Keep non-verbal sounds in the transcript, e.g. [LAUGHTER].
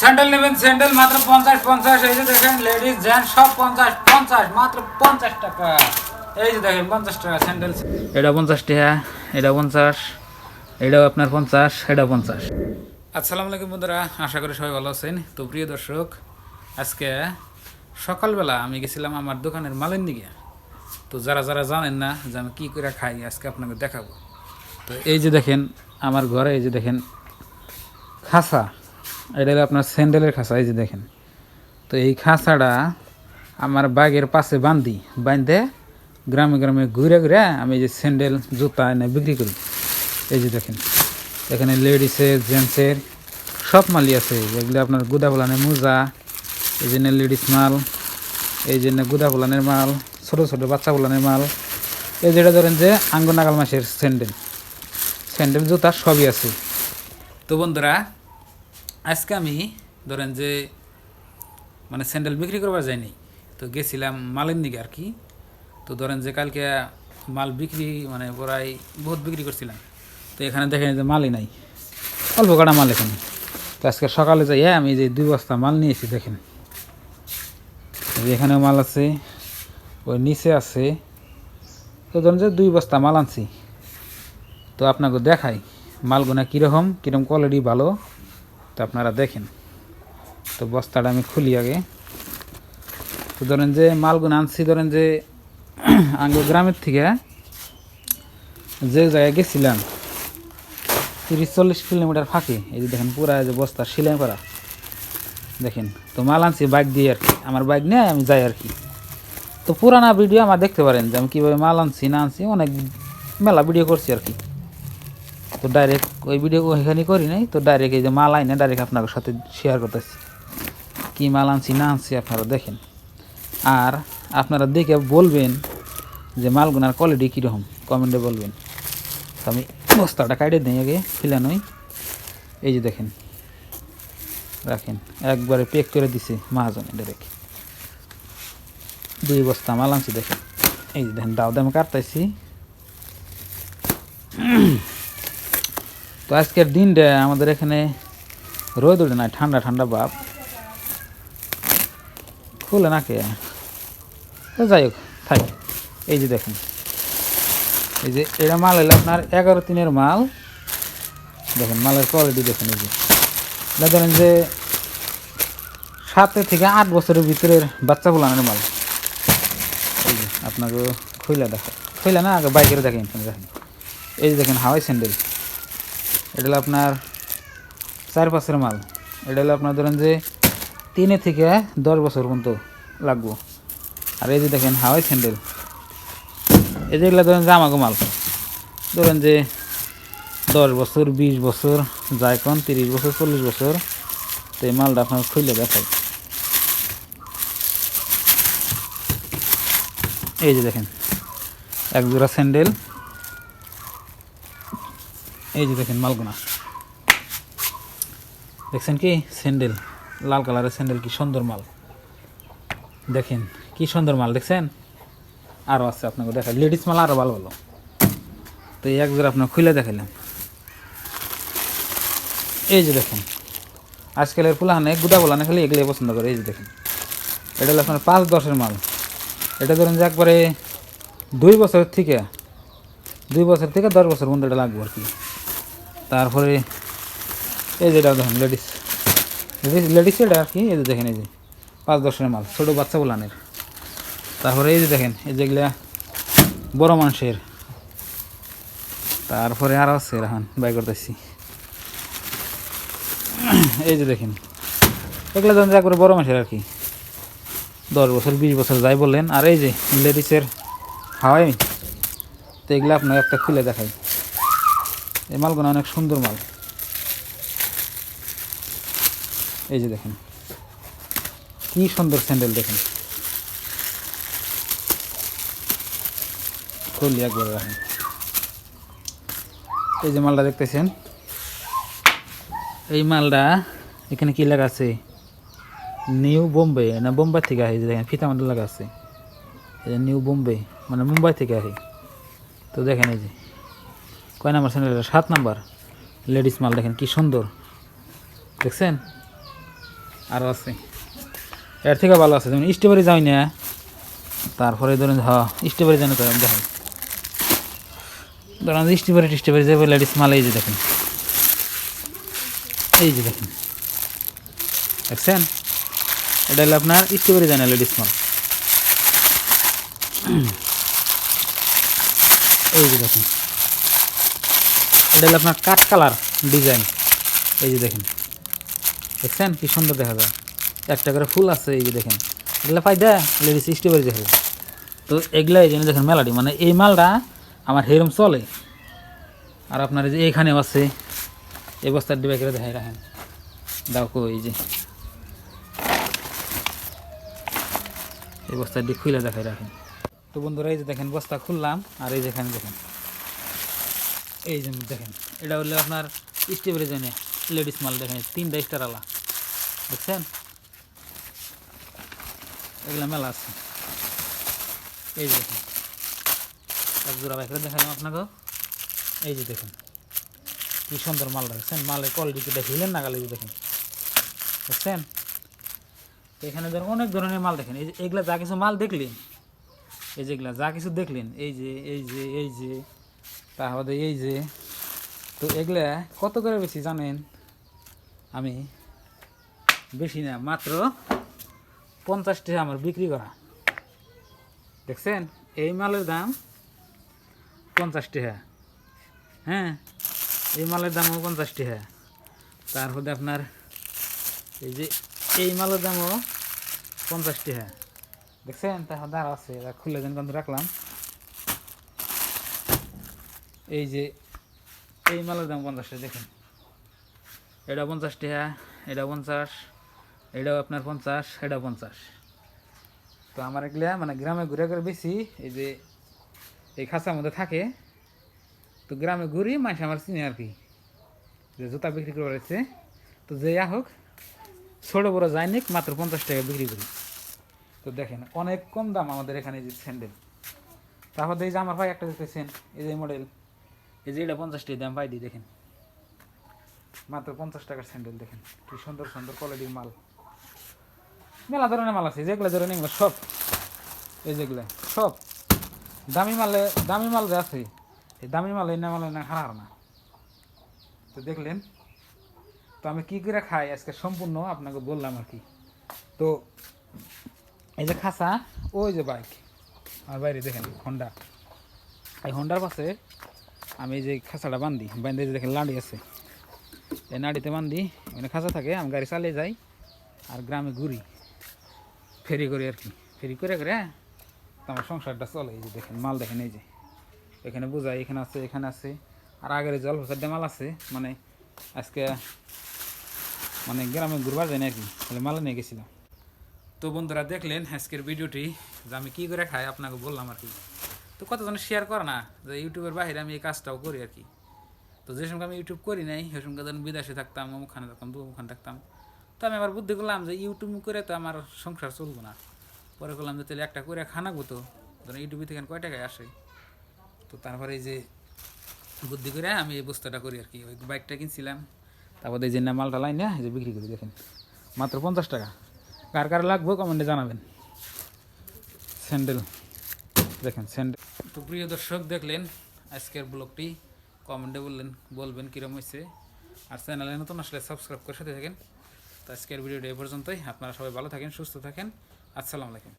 Sandal নেবেন sandal মাত্র পঞ্চাশ পঞ্চাশ। এই যে দেখেন লেডিস জেন্টস সব পঞ্চাশ পঞ্চাশ মাত্র পঞ্চাশ টাকা। এই যে দেখেন পঞ্চাশ টাকা স্যান্ডেল। এটা পঞ্চাশ টাকা এটা পঞ্চাশ এটাও আপনার পঞ্চাশ এটা পঞ্চাশ। আসসালামু আলাইকুম বন্ধুরা আশা করি সবাই ভালো আছেন। তো প্রিয় দর্শক আজকে সকালবেলা আমি গেছিলাম আমার দোকানের মালের দিকে। তো যারা যারা জানেন না যে আমি কী করে খাই আজকে আপনাকে দেখাবো। তো এই যে দেখেন আমার ঘরে এই যে দেখেন খাসা। এটা হলো আপনার স্যান্ডেলের খাঁচা, এই যে দেখেন। তো এই খাসাটা আমার বাগের পাশে বান্ধি বাঁধে গ্রামে গ্রামে ঘুরে ঘুরে আমি যে স্যান্ডেল, জুতা এনে বিক্রি করি। এই যে দেখেন, এখানে লেডিসের, জেন্টসের সব মালই আছে। যেগুলো আপনার গুদা ফোলানের মোজা, এই জন্য লেডিস মাল, এই জন্য গুদা ফোলানের মাল, ছোটো ছোটো বাচ্চা ফোলানের মাল। এই যেটা ধরেন যে আঙ্গনাগাল মাসের স্যান্ডেল স্যান্ডেল, জুতা সবই আছে। তো বন্ধুরা আজকে আমি ধরেন যে মানে স্যান্ডেল বিক্রি করবার যাইনি, তো গেছিলাম মালের দিকে আর কি। তো ধরেন যে কালকে মাল বিক্রি মানে প্রায় বহুত বিক্রি করছিলাম। তো এখানে দেখেন যে মালই নাই, অল্প কটা মাল এখানে। তো আজকে সকালে যাই হ্যাঁ আমি যে দুই বস্তা মাল নিয়েছি দেখেন। এখানেও মাল আছে, ওই নিচে আছে। তো ধরেন যে দুই বস্তা মাল আনছি। তো আপনাকে দেখাই, মালগুনা কীরকম কীরকম কোয়ালিটি ভালো। তো আপনারা দেখেন। তো বস্তাটা আমি খুলি আগে। তো ধরেন যে মালগুন আনছি, ধরেন যে [CLEARS THROAT] আঙ্গ গ্রামের থেকে যে জায়গায় গেছিলাম, তিরিশ চল্লিশ কিলোমিটার ফাঁকি, এই যে দেখেন পুরা যে বস্তা সিলাই করা। দেখেন, তো মাল আনছি বাইক দিয়ে আর কি। আমার বাইক নিয়ে আমি যাই আর কি। তো পুরানা ভিডিও আমার দেখতে পারেন যে আমি কীভাবে মাল আনছি, না আনছি, অনেক মেলা ভিডিও করছি আর কি। তো ডাইরেক্ট ওই ভিডিও এখানে করি নাই, তো ডাইরেক্ট এই যে মাল আইনে ডাইরেক্ট আপনার সাথে শেয়ার করতেছি। কী মাল আনছি না আনছি আপনারা দেখেন। আর আপনারা দেখে বলবেন যে মালগুনার কোয়ালিটি কীরকম কমেন্টে বলবেন। তো আমি বস্তাটা কাটে দিই আগে ফিলানোই এই যে দেখেন, রাখেন, একবারে পেক করে দিছে মহাজনে ডাইরেক্ট দুই বস্তা মাল আনছি দেখেন। এই যে দেখেন দাও দামে কাটতেছি। তো আজকের দিনটা আমাদের এখানে রোদ ওঠে না, ঠান্ডা ঠান্ডা বাপ খুলে না কে? যাই হোক, থাক। এই যে দেখেন, এই যে এটা মাল হলো আপনার এগারো তিনের মাল। দেখেন, মালের কোয়ালিটি দেখেন এই যে। ধরেন যে সাতে থেকে আট বছরের ভিতরের বাচ্চা ফুলানোর মাল। এই যে, আপনাকে খুইলা দেখা খুইলা না, আগে বাইকের দেখেন দেখেন এই যে দেখেন, হাওয়াই স্যান্ডেল। এটা হলো আপনার চার পাঁচের মাল। এটা হলো আপনার ধরেন যে তিনে থেকে দশ বছর পর্যন্ত লাগবো। আর এই যে দেখেন, হাওয়াই স্যান্ডেল। এই যেগুলো ধরেন যে আমাকে মাল। ধরেন যে দশ বছর, বিশ বছর যায় কোন, তিরিশ বছর, চল্লিশ বছর, তো এই মালটা আপনার খুলে দেখাই। এই যে দেখেন, এক জোড়া স্যান্ডেল। এই যে দেখেন মালগুনা। দেখছেন কি? স্যান্ডেল, লাল কালারের স্যান্ডেল, কি সুন্দর মাল। দেখেন, কি সুন্দর মাল, দেখছেন? আরও আছে আপনাকে দেখা লেডিস মাল আরও ভালো ভালো। তো এই এক জোড়া আপনার খুলে দেখাইলাম। এই যে দেখেন, আজকালের ফুলাহানে গুদা ফুলানে খালি এগুলো পছন্দ করে। এই যে দেখেন, এটা হলো আপনার পাঁচ দশের মাল। এটা ধরেন যে একবারে দুই বছর থেকে, দুই বছর থেকে দশ বছর পর্যন্ত এটা লাগবে আর কি। তারপরে এই যেটা দেখেন লেডিস লেডিস এটা আর কি? এই যে দেখেন, এই যে পাঁচ দশের মাল, ছোটো বাচ্চা বলানের। তারপরে এই যে দেখেন, এই যেগুলা বড় মানুষের তারপরে আরও আছে এখন বাই করতেছি। এই যে দেখেন, এগুলো ধরেন যা করে বড় মানুষের আর কি। দশ বছর, বিশ বছর যাই বললেন আর এই যে লেডিসের হাওয়াই। তো এগুলো আপনার একটা খুলে দেখাই। এই মালগুলো অনেক সুন্দর মাল। এই যে দেখেন। কি সুন্দর স্যান্ডেল দেখেন। খুললি একবার রাখেন এই যে মালটা দেখতেছেন? এই মালটা এখানে কি লেখা আছে? নিউ বোম্বে, না বোম্বাই থেকে আসে যে দেখেন, ফিতা মাল লেখা আছে। নিউ বোম্বে মানে মুম্বাই থেকে আসে তো দেখেন এই যে। কয় নাম্বার স্যান্ডেল সাত নাম্বার। লেডিস মাল দেখেন, কি সুন্দর। দেখছেন? আরও আছে। এর থেকে ভালো আছে। যেমন স্ট্রবেরি যাই না, তারপরে ধরেন, হ, স্ট্রবেরি জানো তো দেখেন। ধরেন স্ট্রবেরি টিস্ট্রবেরি যাবে লেডিস মাল, এই যে দেখেন। এই যে দেখেন। দেখছেন? এটা হলো আপনার স্ট্রবেরি জানা লেডিস মাল। এই যে দেখেন। এটা হলো আপনার কাঠ কালার ডিজাইন। এই যে দেখেন। দেখছেন? কি সুন্দর দেখা যায়। একটা করে ফুল আছে, এই যে দেখেন। এগুলো ফায়দা লেডিস স্ট্রবেরি দেখে তো এগুলা এই জন্য দেখেন মেলাডি মানে এই মালটা আমার হেরম চলে। আর আপনার এই যে এইখানেও আছে। এই বস্তার ডিবাই করে দেখাই রাখেন। দাও কো এই যে। এই বস্তার দিয়ে খুলে দেখাই রাখেন। তো বন্ধুরা, এই যে দেখেন বস্তা খুললাম। আর এই যেখানে দেখেন। এই যে দেখেন, এটা হলো আপনার স্টেবের জন্য লেডিস মাল, দেখেন তিনটা স্টার আলা দেখছেন এগুলো মেলা আছে। এই যে দেখেন, এক জোড়া দেখালাম আপনাকে। এই যে দেখেন, কি সুন্দর মাল দেখছেন? মালের কোয়ালিটি দেখিলেন না গালে দেখেন দেখছেন এখানে ধরুন অনেক ধরনের মাল দেখেন, এই যে এগুলা যা কিছু মাল দেখলেন, এই যেগুলা যা কিছু দেখলেন, এই যে এই যে এই যে তাহলে এই যে, তো এগুলা কত করে বেশি জানেন? আমি বেশি না, মাত্র পঞ্চাশ টাকা আমার বিক্রি করা। দেখছেন? এই মালের দাম পঞ্চাশ টাকা। হ্যাঁ এই মালের দামও পঞ্চাশ টাকা। তারপরে আপনার এই যে, এই মালের দামও পঞ্চাশ টাকা। দেখছেন? তারপর দাঁড়া আছে খুলে দেন কিন্তু রাখলাম। এই যে, এই মালের দাম পঞ্চাশ টাকা, দেখেন। এটা পঞ্চাশ টাকা, এটা পঞ্চাশ, এটাও আপনার পঞ্চাশ, এটা পঞ্চাশ। তো আমার এগুলা মানে গ্রামে ঘুরে ঘুরে বেশি, এই যে, এই খাঁচার মধ্যে থাকে। তো গ্রামে ঘুরি মানুষ আমার চিনে আর কি। যে জুতা বিক্রি করে রয়েছে তো যে যা হোক, ছোটো বড়ো যায়নি মাত্র পঞ্চাশ টাকা বিক্রি করি। তো দেখেন, অনেক কম দাম আমাদের এখানে যে স্যান্ডেল তারপর যে আমার ভাই একটা দেখতেছেন এই যে মডেল এই যে এটা পঞ্চাশ টাকা দাম পাই দিই দেখেন। মাত্র পঞ্চাশ টাকার স্যান্ডেল দেখেন, কি সুন্দর সুন্দর কোয়ালিটির মাল। মেলা ধরনের মাল আছে, যেগুলো ধরেন এগুলো সব। এই যেগুলো, সব। দামি মালে, দামি মাল যে আছে, এই দামি মাল না মালে না হারার না। তো দেখলেন, তো আমি কী করে খাই আজকে সম্পূর্ণ আপনাকে বললাম আর কি। তো এই যে খাসা, ওই যে বাইক। আর বাইরে দেখেন হন্ডা এই হন্ডার পাশে আমি যে খাসাটা বান্ধি বান্ধে যে দেখেন লাড়ি আছে। এই নাড়িতে বান্ধি ওখানে খাঁচা থাকে, আমি গাড়ি চালিয়ে যাই, আর গ্রামে ঘুরি। ফেরি করি আর কি। ফেরি করে করে আমার সংসারটা চলে। এই যে দেখেন, মাল দেখেন, এই যে। এখানে বোঝাই, এখানে আছে এখানে আছে। আর আগের জল ভোসার মাল আছে মানে আজকে মানে গ্রামে ঘুরবার যায় না আর কি তাহলে মাল নিয়ে গেছিলাম। তো বন্ধুরা দেখলেন আজকের ভিডিওটি, যে আমি কী করে খাই, আপনাকে বললাম আর কি। তো কতজন শেয়ার করে না? যে ইউটিউবের বাইরে আমি এই কাজটাও করি আর কি। তো যে সময় আমি ইউটিউব করি নাই সে সময় ধরুন বিদেশে থাকতাম অমুখানে থাকতাম দুমুখানে থাকতাম, তো আমি আবার বুদ্ধি করলাম যে ইউটিউব করে তো আমার সংসার চলবো না। পরে করলাম যে তাহলে একটা করে খানাবো তো ধরুন ইউটিউবে থেকে কয় টাকায় আসে? তো তারপরে এই যে বুদ্ধি করে আমি এই বস্তাটা করি আর কি। ওই বাইকটা কিনছিলাম, তারপরে এই যে না মালটা লাইনে, এই যে বিক্রি করি, দেখেন। মাত্র পঞ্চাশ টাকা। কার কার লাগবে কমেন্টে জানাবেন। স্যান্ডেল, দেখেন, স্যান্ডেল। তো প্রিয় দর্শক দেখলেন, আজকের ব্লগটি কমেন্টে বললেন, বলবেন কীরকম হয়েছে। আর চ্যানেলে নতুন আসলে সাবস্ক্রাইব করে সাথে থাকেন। তো আজকের ভিডিওটা এ পর্যন্তই। আপনারা সবাই ভালো থাকেন, সুস্থ থাকেন। আসসালামু আলাইকুম।